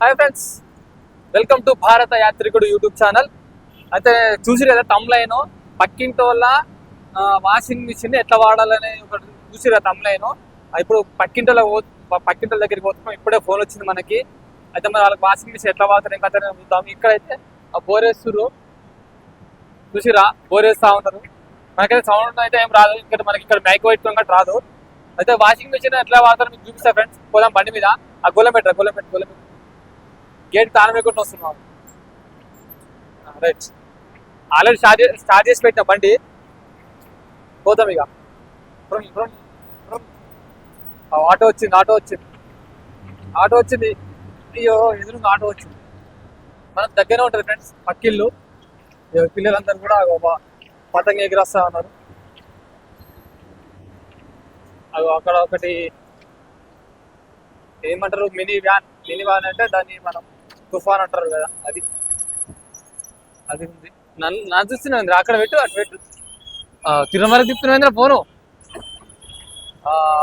Hi friends welcome to భారత యాత్రికుడు YouTube channel అయితే చూసి కదా తమ్లైన్ పక్కింటి వల్ల వాషింగ్ మిషన్ ఎట్లా వాడాలని ఒకటి చూసి కదా తమ్లైన్ ఇప్పుడు పక్కింటిలో పో- పక్కింటి దగ్గరికి పోతున్నాం. ఇప్పుడే ఫోన్ వచ్చింది మనకి. అయితే మరి వాళ్ళకి వాషింగ్ మిషన్ ఎట్లా వాడతారు ఇంకా చూద్దాం. ఇక్కడైతే ఆ బోరేస్తురు చూసిరా? బోరేస్తా ఉంటారు. మనకైతే సౌండ్ అయితే ఏం రాదు. ఇక్కడ మనకి ఇక్కడ మైక్ పెట్టుకుని రాదు. అయితే వాషింగ్ మిషన్ ఎట్లా వాడతారు మీకు చూపిస్తా ఫ్రెండ్స్ పోదాం బండి మీద. ఆ గోలం పెట్టరా గోలం పెట్టి గోలం గేట్ తాళం వేయకుండా వస్తున్నాం. రైట్. ఆల్రెడీ స్టార్ట్ స్టార్ట్ చేసి పెట్టిన బండి పోతాం ఇక. ఆటో వచ్చింది ఆటో వచ్చింది. ఆటో వచ్చింది. అయ్యో ఎదురుగా ఆటో వచ్చింది. మనం దగ్గరే ఉంటుంది ఫ్రెండ్స్ పక్కిళ్ళు. పిల్లలందరూ కూడా ఒక పతంగి ఎగిరేస్తా ఉన్నారు. అగో అక్కడ ఒకటి ఏమంటారు మినీ వ్యాన్ మినీ వ్యాన్ అంటే దాన్ని మనం తుఫాన్ అంటారు కదా అది. అది ఉంది. నన్ను నా చూస్తున్నాను అక్కడ పెట్టు అటు పెట్టు. తిరుమల తిప్పుతున్నా ఫోను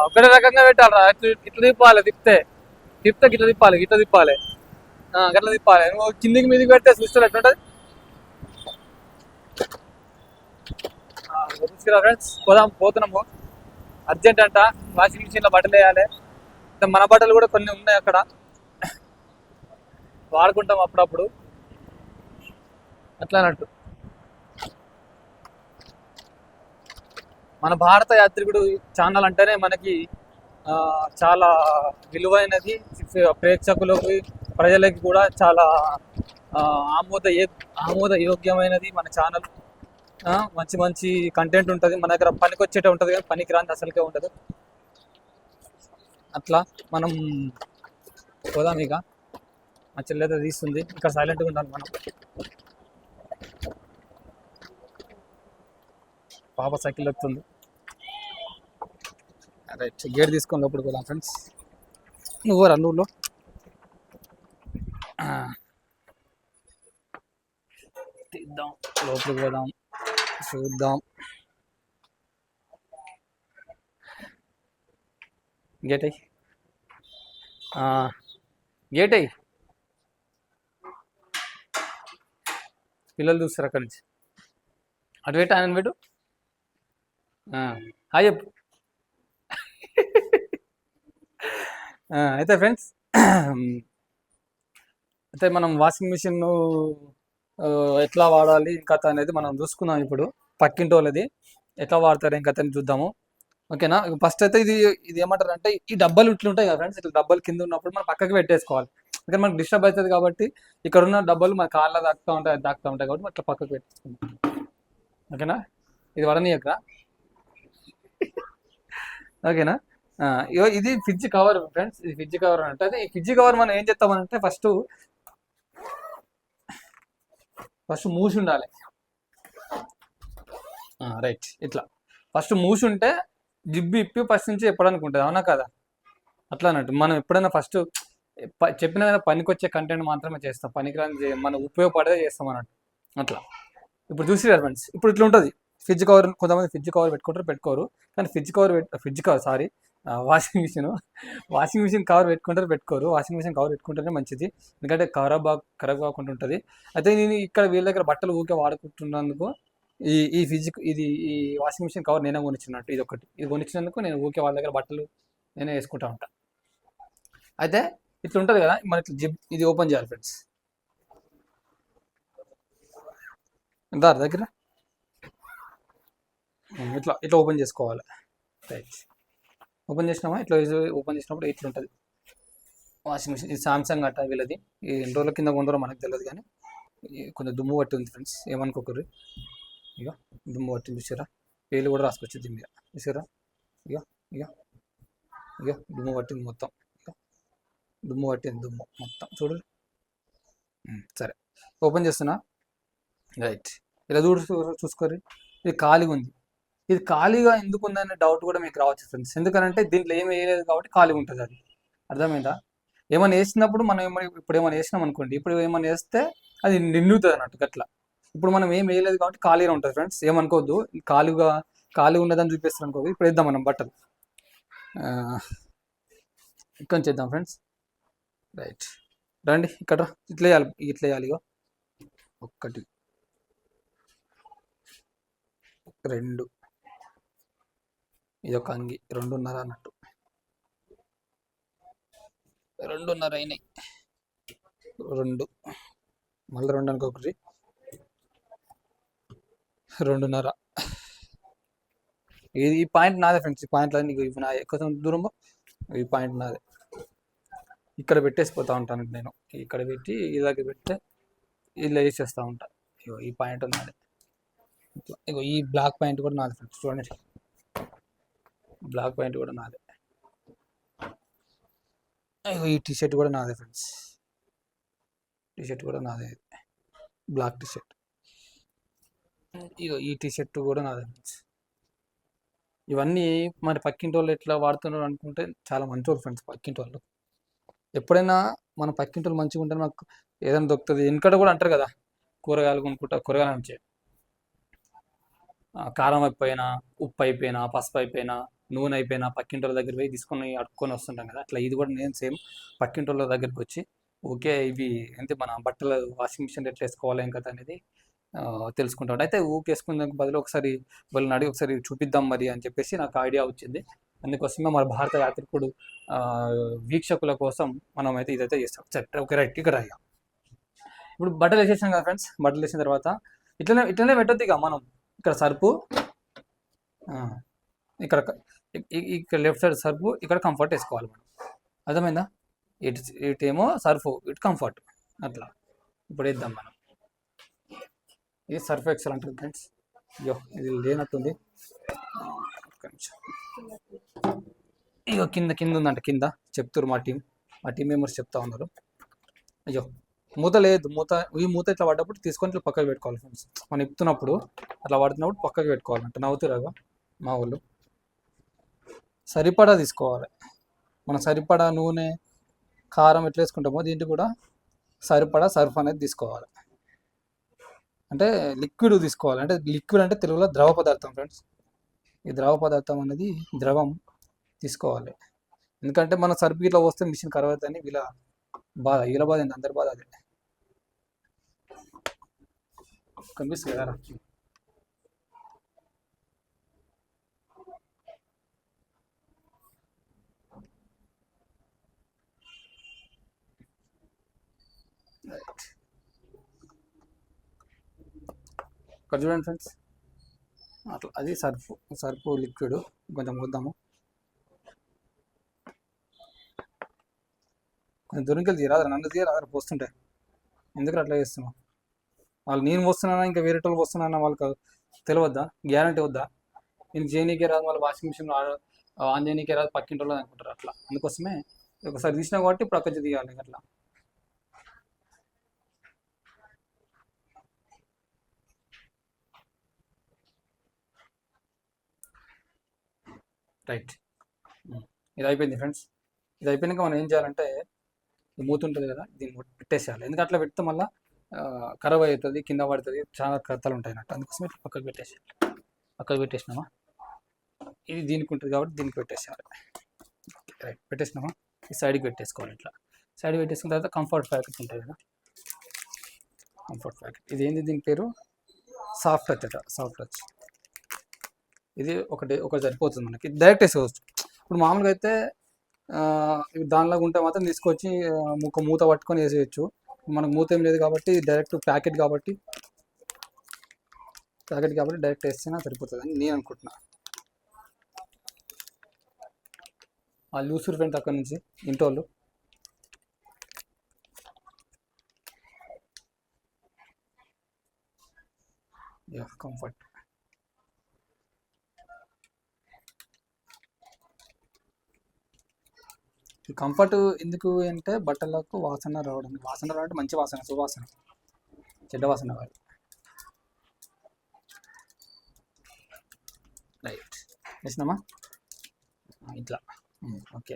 ఒకటే రకంగా పెట్టాలరా. ఇట్లా ఇట్లా తిప్పాలి తిప్పితే తిప్పితే గిట్ల తిప్పాలి గిట్ల తిప్పాలి. గట్ల తిప్పాలి. నువ్వు కిందికి మీదికి పెడితే చూస్తారు ఎట్లుంటది చూసిరా ఫ్రెండ్స్. పోదాం పోతున్నాము అర్జెంట్ అంట. వాషింగ్ మిషన్లో బట్టలు వేయాలి. మన బట్టలు కూడా కొన్ని ఉన్నాయి అక్కడ. వాడుకుంటాం అప్పుడప్పుడు. అట్లా అన్నట్టు మన భారత యాత్రికుడు ఛానల్ అంటేనే మనకి చాలా విలువైనది ప్రేక్షకులకి ప్రజలకి కూడా చాలా ఆమోద ఆమోద యోగ్యమైనది మన ఛానల్. మంచి మంచి కంటెంట్ ఉంటుంది మన దగ్గర పనికి ఉంటుంది కానీ పనికి రాని అసలుకే ఉండదు. అట్లా మనం పోదాం ఇక. మా చెల్లెతో తీస్తుంది. ఇక్కడ సైలెంట్గా ఉండాలి మనం. పాప సైకిల్ ఎక్కుతుంది. రైట్ గేట్ తీసుకొని లోపలికి పోదాం ఫ్రెండ్స్. నువ్వు రా తీద్దాం లోపలికి పోదాం చూద్దాం. గేట్ అయ్యి గేట్ అయ్యి పిల్లలు చూస్తారు అక్కడి నుంచి. అటు పెట్టు ఆయన పెట్టు. ఆ, హాయ్ చెప్పు. ఆ, అయితే ఫ్రెండ్స్ అయితే మనం వాషింగ్ మిషన్ ఎట్లా వాడాలి ఇంకా అనేది మనం చూసుకుందాం ఇప్పుడు. పక్కింటి వాళ్ళది ఎట్లా వాడతారు ఇంకా చూద్దాము. ఓకేనా? ఫస్ట్ అయితే ఇది ఇది ఏమంటారు అంటే ఈ డబ్బాలు ఇట్లుంటాయి కదా ఫ్రెండ్స్ ఇట్లా డబ్బాలు కింద ఉన్నప్పుడు మనం పక్కకి పెట్టేసుకోవాలి. అందుకని మనకు డిస్టర్బ్ అవుతుంది కాబట్టి ఇక్కడ ఉన్న డబ్బులు మన కాళ్ళ దాక్తూ ఉంటాయి దాక్తూ ఉంటాయి కాబట్టి అట్లా పక్కకి పెట్టేసుకుందాం ఓకేనా? ఇది వడనీయకరా? ఓకేనా? ఇది ఫ్రిడ్జ్ కవర్ ఫ్రెండ్స్ ఇది ఫ్రిడ్జ్ కవర్ అంటే అదే ఈ ఫ్రిడ్జ్ కవర్ మనం ఏం చేస్తామంటే ఫస్ట్ ఫస్ట్ మూసి ఉండాలి. రైట్ ఇట్లా. ఫస్ట్ మూసి ఉంటే జిబ్బి ఇప్పి ఫస్ట్ నుంచి చెప్పడానికి ఉంటుంది అవునా కదా? అట్లా అన్నట్టు. మనం ఎప్పుడైనా ఫస్ట్ చెప్పిన కదా పనికొచ్చే కంటెంట్ మాత్రమే చేస్తాం. పనికిరాని మనం ఉపయోగపడేదే చేస్తాం అన్నట్టు. అట్లా. ఇప్పుడు చూసి ఫ్రెండ్స్ ఇప్పుడు ఇట్లా ఉంటుంది. ఫ్రిడ్జ్ కవర్ కొంతమంది ఫ్రిడ్జ్ కవర్ పెట్టుకుంటారు పెట్టుకోరు. కానీ fridge cover fridge cover sorry washing machine washing machine cover పెట్టుకుంటారు పెట్టుకోరు. వాషింగ్ మిషన్ కవర్ పెట్టుకుంటేనే మంచిది. ఎందుకంటే ఖరాబ్ ఖరాబ్ కాకుండా ఉంటుంది. అయితే నేను ఇక్కడ వీళ్ళ దగ్గర బట్టలు ఊకే వాడుకుంటున్నందుకు ఈ ఈ ఫ్రిడ్జ్ ఇది ఈ వాషింగ్ మిషన్ కవర్ నేనే కొనిచ్చినట్టు. ఇది ఒకటి. ఇది కొనిచ్చినందుకు నేను ఊకే వాళ్ళ దగ్గర బట్టలు నేనే వేసుకుంటా ఉంటాను అయితే ఇట్లా ఉంటుంది కదా మన జిప్ ఇది ఓపెన్ చేయాలి ఫ్రెండ్స్. దారి దగ్గర. ఇట్లా ఇట్లా ఓపెన్ చేసుకోవాలి. రైట్ ఓపెన్ చేసినామా? ఇట్లా ఓపెన్ చేసినప్పుడు ఇట్లా ఉంటుంది. వాషింగ్ మిషన్ ఇది సామ్సంగ్ అట్ట వీళ్ళది. ఈ ఎన్ని రోజుల కింద కొందరో మనకు తెలియదు కానీ కొంచెం దుమ్ము పట్టి ఉంది ఫ్రెండ్స్. ఏమనుకోకర్రి? ఇక దుమ్ము పట్టింది చూసారా? పేలు కూడా రాసుకొచ్చింది మీద. చూసారా? ఇక ఇక ఇక దుమ్ము పట్టింది మొత్తం. దుమ్ము పట్టింది దుమ్ము మొత్తం. చూడు. సరే. ఓపెన్ చేస్తున్నా? రైట్. ఇలా చూడు చూసుకోరి ఇది ఖాళీగా ఉంది. ఇది ఖాళీగా ఎందుకు ఉందనే డౌట్ కూడా మీకు రావచ్చు ఫ్రెండ్స్ ఎందుకనంటే దీంట్లో ఏమి వేయలేదు కాబట్టి ఖాళీగా ఉంటుంది అది. అర్థమైందా? ఏమైనా వేసినప్పుడు మనం ఏమైనా ఇప్పుడు ఏమైనా వేసినాం అనుకోండి ఇప్పుడు ఏమైనా వేస్తే అది నిండుతుంది అన్నట్టు గట్లా. ఇప్పుడు మనం ఏం వేయలేదు కాబట్టి ఖాళీగా ఉంటుంది ఫ్రెండ్స్ ఏమనుకోవద్దు. ఖాళీగా ఖాళీగా ఉన్నదని చూపిస్తారు అనుకోదు ఇప్పుడు వేద్దాం మనం బట్టలు. ఇక్కడ నుంచి వేద్దాం ఫ్రెండ్స్ రైట్ రండి ఇక్కడ ఇట్లా చేయాలి ఇట్లా చేయాలి ఇగో. ఒక్కటి. రెండు. ఇది ఒక అంగి రెండున్నర అన్నట్టు. రెండున్నర అయినాయి. రెండు. మళ్ళీ రెండు అనుకో ఒకటి. రెండున్నర. ఇది ఈ పాయింట్ నాదే ఫ్రెండ్స్ ఈ పాయింట్లో నీకు ఇవి నా ఎక్కువ దూరంలో ఈ పాయింట్ నాదే. ఇక్కడ పెట్టేసిపోతా ఉంటాను నేను. ఇక్కడ పెట్టి ఇలాగ పెడితే ఇలా వేసేస్తూ ఉంటాను ఇగో ఈ పాయింట్ ఉన్నది ఇగో ఈ బ్లాక్ పాయింట్ కూడా నాది ఫ్రెండ్స్. చూడండి. బ్లాక్ పాయింట్ కూడా నాదే. ఇగో ఈ టీ షర్ట్ కూడా నాదే ఫ్రెండ్స్. టీషర్ట్ కూడా నాదే. బ్లాక్ టీ షర్ట్ ఇగో ఈ టీ షర్ట్ కూడా నాదే ఫ్రెండ్స్. ఇవన్నీ మరి పక్కింటి వాళ్ళు ఎట్లా వాడుతున్నారు అనుకుంటే చాలా మంచి వాళ్ళు ఫ్రెండ్స్ పక్కింటి వాళ్ళు. ఎప్పుడైనా మన పక్కింటి మంచిగా ఉంటే మనకు ఏదైనా దొరుకుతుంది. వెనకట కూడా అంటారు కదా కూరగాయలు కొనుక్కుంటా కూరగాయలు నుంచి కారం అయిపోయినా ఉప్పు అయిపోయినా పసుపు అయిపోయినా నూనె అయిపోయినా పక్కింటి వాళ్ళ దగ్గర పోయి తీసుకొని అడుక్కొని వస్తుంటాం కదా. అట్లా ఇది కూడా నేను సేమ్ పక్కింటి దగ్గరికి వచ్చి ఓకే ఇవి అంటే మన బట్టలు వాషింగ్ మిషన్ ఎట్లా వేసుకోవాలి ఏం కదా అనేది తెలుసుకుంటాడు అయితే ఊకే బదులు ఒకసారి వాళ్ళని అడిగి ఒకసారి చూపిద్దాం మరి అని చెప్పేసి నాకు ఐడియా వచ్చింది. అందుకోసమే మన భారత యాత్రికుడు వీక్షకుల కోసం మనం అయితే ఇదైతే చేస్తాం. సరే ఓకే రైట్ ఇక్కడ అయ్యా ఇప్పుడు బట్టలు వేసేసాం కదా ఫ్రెండ్స్ బట్టలు వేసిన తర్వాత ఇట్లనే ఇట్లనే పెట్టద్దు ఇక మనం. ఇక్కడ సర్పు ఇక్కడ ఇక్కడ లెఫ్ట్ సైడ్ సర్పు ఇక్కడ కంఫర్ట్ వేసుకోవాలి మనం. అర్థమైందా? ఇటు ఇటేమో సర్ఫ్ ఇటు కంఫర్ట్ అట్లా. ఇప్పుడు వేద్దాం మనం. ఇది సర్ఫ్ ఎక్సెల్ అంటుంది ఫ్రెండ్స్ అయ్యో ఇది లేనట్టుంది. ఒక్క నిమిషం. ఇగో కింద కింద ఉందంట కింద. చెప్తారు మా టీం. మా టీం మెంబర్స్ చెప్తా ఉన్నారు. అయ్యో మూత లేదు. మూత ఈ మూత ఇట్లా పడ్డప్పుడు తీసుకొని ఇట్లా పక్కకు పెట్టుకోవాలి ఫ్రెండ్స్ మనం ఇప్పుతున్నప్పుడు అట్లా పడుతున్నప్పుడు పక్కకు పెట్టుకోవాలంట. నవ్వుతురాగా మా వాళ్ళు. సరిపడా తీసుకోవాలి. మనం సరిపడా నూనె కారం ఎట్లా వేసుకుంటామో దీంట్లో కూడా సరిపడా సర్ఫ్ అనేది తీసుకోవాలి. అంటే లిక్విడ్ తీసుకోవాలి. అంటే లిక్విడ్ అంటే తెలుగులో ద్రవ పదార్థం ఫ్రెండ్స్ ఈ ద్రవ పదార్థం అనేది ద్రవం తీసుకోవాలి. ఎందుకంటే మన సర్ఫ్ ఇట్లా వస్తే మిషన్ ఖరాబ్ అవుతుందని వీళ్ళ బాధ వీళ్ళ బాధ ఏంటి అందరి బాధ అదే. కనిపిస్తుంది కదా ఇక్కడ చూడండి ఫ్రెండ్స్ అది సర్ఫ్ సర్ఫ్ లిక్విడ్. కొంచెం వద్దాము కొంచెం దూరంకి తీరాదు నన్ను తీరాదు పోస్తుంటే. ఎందుకు అట్లా చేస్తున్నావు? వాళ్ళు నేను వస్తున్నానా ఇంకా వేరే వాళ్ళు వస్తున్నానా వాళ్ళకి తెలియద్దా గ్యారంటీ వద్దా? నేను చేయనీకే రాదు వాళ్ళ వాషింగ్ మిషన్ ఆన్ చేయనీకే రాదు పక్కింటి వాళ్ళు అనుకుంటారు అట్లా. అందుకోసమే ఒకసారి తీసినా కాబట్టి ఇప్పుడు దిగాలి తీయాలి అట్లా. రైట్. ఇది అయిపోయింది ఫ్రెండ్స్. ఇది అయిపోయినాక మనం ఏం చేయాలంటే ఈ మూత ఉంటుంది కదా దీన్ని పెట్టేసేయాలి. ఎందుకంటే అట్లా పెడితే మళ్ళీ ఖరాబ్ అవుతుంది కింద పడుతుంది చాలా కథలు ఉంటాయి అన్నట్టు. అందుకోసం ఇట్లా పక్కకు పెట్టేసేయాలి. పక్కకు పెట్టేసినామా? ఇది దీనికి ఉంటుంది కాబట్టి దీనికి పెట్టేసేయాలి. రైట్. పెట్టేసినామా? ఈ సైడ్కి పెట్టేసుకోవాలి ఇట్లా. సైడ్ పెట్టేసుకున్న తర్వాత కంఫర్ట్ ప్యాకెట్ ఉంటుంది కదా. కంఫర్ట్ ప్యాకెట్ ఇది ఏంది దీని పేరు? సాఫ్ట్ టచ్ అట సాఫ్ట్ టచ్ ఇది ఒకటి ఒకటి సరిపోతుంది మనకి. డైరెక్ట్ వేసుకోవచ్చు ఇప్పుడు మామూలుగా అయితే దానిలాగా ఉంటే మాత్రం తీసుకొచ్చి ఒక మూత పట్టుకొని వేసేయచ్చు. మనకు మూత ఏం లేదు కాబట్టి డైరెక్ట్ ప్యాకెట్ కాబట్టి ప్యాకెట్ కాబట్టి డైరెక్ట్ వేస్తేనే సరిపోతుంది అని నేను అనుకుంటున్నా. ఆ లూసూర్ ఫ్రెండ్ అక్కడ నుంచి ఇంటోళ్ళు. కంఫర్ట్ కంఫర్ట్ ఎందుకు అంటే బట్టలకు వాసన రావడం వాసన రావడం మంచి వాసన సువాసన చెడ్డ వాసన కాదు. రైట్ వేసినామా? ఇట్లా. ఓకే.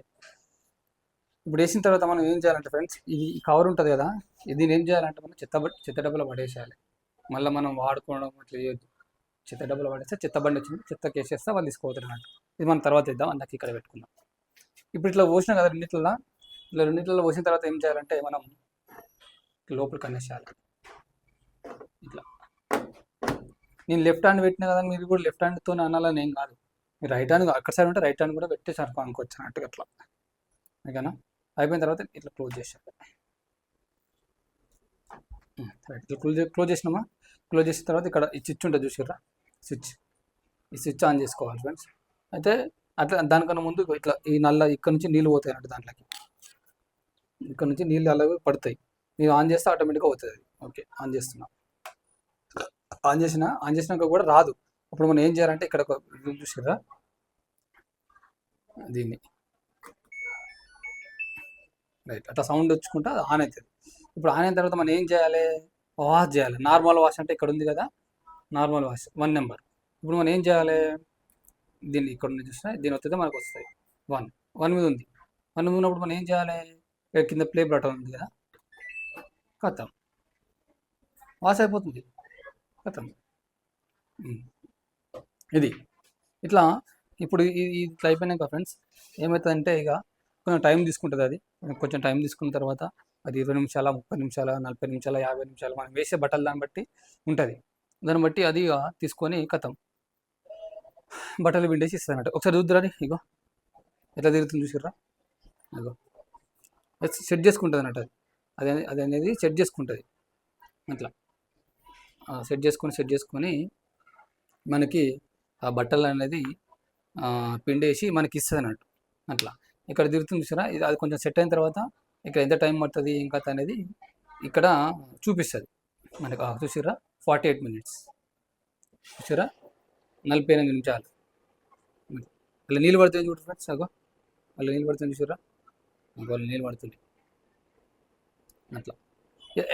ఇప్పుడు వేసిన తర్వాత మనం ఏం చేయాలంటే ఫ్రెండ్స్ ఇది కవర్ ఉంటుంది కదా ఇది ఏం చేయాలంటే మనం చెత్త చెత్త డబ్బులు పడేసేయాలి. మళ్ళీ మనం వాడుకోవడం అట్లా చేయొద్దు. చెత్త డబ్బులో పడేస్తే చెత్త బండి వచ్చింది చెత్తకి వేసేస్తే వాళ్ళు తీసుకోవద్దు అన్నట్టు. ఇది మనం తర్వాత ఇద్దాం అందుకే ఇక్కడ పెట్టుకుందాం. ఇప్పుడు ఇట్లా పోసినాం కదా రెండిట్లలో ఇట్లా రెండిట్లలో పోసిన తర్వాత ఏం చేయాలంటే మనం లోపలికి అనేసేయాలి ఇట్లా. నేను లెఫ్ట్ హ్యాండ్ పెట్టిన కదా మీరు కూడా లెఫ్ట్ హ్యాండ్తో అనాలని ఏం కాదు. మీరు రైట్ హ్యాండ్ అక్కడ సైడ్ ఉంటే రైట్ హ్యాండ్ కూడా పెట్టేసారు అనుకో అనుకోవచ్చు అన్నట్టుగా అట్లా. ఓకేనా? అయిపోయిన తర్వాత ఇట్లా క్లోజ్ చేసాను రైట్ ఇట్లా క్లోజ్ క్లోజ్ చేసినామా? క్లోజ్ చేసిన తర్వాత ఇక్కడ ఈ స్విచ్ ఉంటుంది చూసారా స్విచ్ ఈ స్విచ్ ఆన్ చేసుకోవాలి ఫ్రెండ్స్ అయితే అట్లా దానికన్నా ముందు ఇట్లా ఈ నల్ల ఇక్కడ నుంచి నీళ్ళు పోతాయి అన్నట్టు దాంట్లోకి. ఇక్కడ నుంచి నీళ్ళు అలాగే పడతాయి. మీరు ఆన్ చేస్తే ఆటోమేటిక్గా అవుతుంది ఓకే ఆన్ చేస్తున్నా. ఆన్ చేసిన ఆన్ చేసినాక కూడా రాదు. అప్పుడు మనం ఏం చేయాలంటే ఇక్కడ ఒక చూసారా దీన్ని. రైట్ అట్లా సౌండ్ వచ్చుకుంటే అది ఆన్ అవుతుంది ఇప్పుడు ఆన్ అయిన తర్వాత మనం ఏం చేయాలి? వాష్ చేయాలి. నార్మల్ వాష్ అంటే ఇక్కడ ఉంది కదా? Normal wash one number. ఇప్పుడు మనం ఏం చేయాలి? దీన్ని ఇక్కడ నుంచి చూసినా దీని వస్తే మనకు వస్తాయి వన్ వన్ మీద ఉంది. వన్ మీద ఉన్నప్పుడు మనం ఏం చేయాలి? కింద ప్లే బటన్ ఉంది కదా. కథం. వాస్ అయిపోతుంది. కథం. Hmm. ఇది. ఇట్లా ఇప్పుడు ఇది ఇట్లా అయిపోయినాక ఫ్రెండ్స్ ఏమవుతుందంటే ఇక కొంచెం టైం తీసుకుంటుంది అది. కొంచెం టైం తీసుకున్న తర్వాత అది ఇరవై నిమిషాల ముప్పై నిమిషాల నలభై నిమిషాల యాభై నిమిషాలు మనం వేసే బట్టలు దాన్ని బట్టి ఉంటుంది. దాన్ని బట్టి అది ఇక తీసుకొని కథం. బట్టలు పిండేసి ఇస్తుంది అన్నట్టు ఒకసారి చూద్దురాని ఇగో. ఎట్లా తిరుగుతుంది చూసిర్రా? ఇగో. సెట్ చేసుకుంటుంది అన్నట్టు అది. అది అది అనేది సెట్ చేసుకుంటుంది. అట్లా. సెట్ చేసుకొని సెట్ చేసుకొని మనకి ఆ బట్టలు అనేది పిండేసి మనకి ఇస్తుంది అన్నట్టు. అట్లా. ఇక్కడ తిరుగుతుంది చూసారా ఇది అది కొంచెం సెట్ అయిన తర్వాత ఇక్కడ ఎంత టైం పడుతుంది ఏం కథ అనేది ఇక్కడ చూపిస్తుంది. మనకి ఆ, చూసిర్రా? Forty eight minutes. చూసారా నలభై ఎనిమిది నిమిషాలు. అలా నీళ్ళు పడుతుంది చూడు ఫ్రెండ్స్ అగో. అలా నీళ్ళు పడుతుంది చూసారా ఇంకో నీళ్ళు పడుతుంది. అట్లా.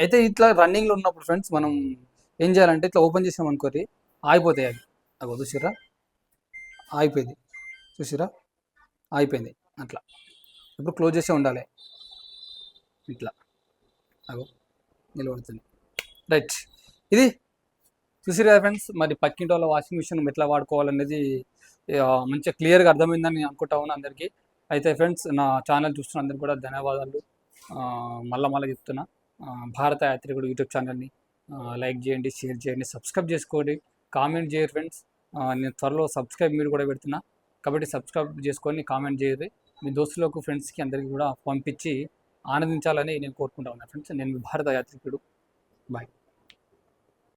అయితే ఇట్లా రన్నింగ్లో ఉన్నప్పుడు ఫ్రెండ్స్ మనం ఏం చేయాలంటే ఇట్లా ఓపెన్ చేసాం అనుకోరి ఆగిపోతాయి అవి. అగో చూసిర్రా? ఆగిపోయింది. చూసిరా ఆగిపోయింది. అట్లా. ఇప్పుడు క్లోజ్ చేసే ఉండాలి. ఇట్లా. అగో నిలబడుతుంది రైట్ ఇది చూసిరు ఫ్రెండ్స్ మరి పక్కింటి వాళ్ళ వాషింగ్ మిషన్ ఎట్లా వాడుకోవాలనేది మంచిగా క్లియర్గా అర్థమైందని నేను అనుకుంటా ఉన్నాను అందరికీ. అయితే ఫ్రెండ్స్ నా ఛానల్ చూస్తున్న అందరికీ కూడా ధన్యవాదాలు. మళ్ళా మళ్ళీ చెప్తున్నా. భారత యాత్రికుడు యూట్యూబ్ ఛానల్ని లైక్ చేయండి షేర్ చేయండి సబ్స్క్రైబ్ చేసుకోండి. కామెంట్ చేయరు ఫ్రెండ్స్ నేను త్వరలో సబ్స్క్రైబ్ మీరు కూడా పెడుతున్నా. కాబట్టి సబ్స్క్రైబ్ చేసుకొని కామెంట్ చేయరు. మీ దోస్తులకు ఫ్రెండ్స్కి అందరికీ కూడా పంపించి ఆనందించాలని నేను కోరుకుంటా ఉన్నాను ఫ్రెండ్స్ నేను మీ భారత యాత్రికుడు. బాయ్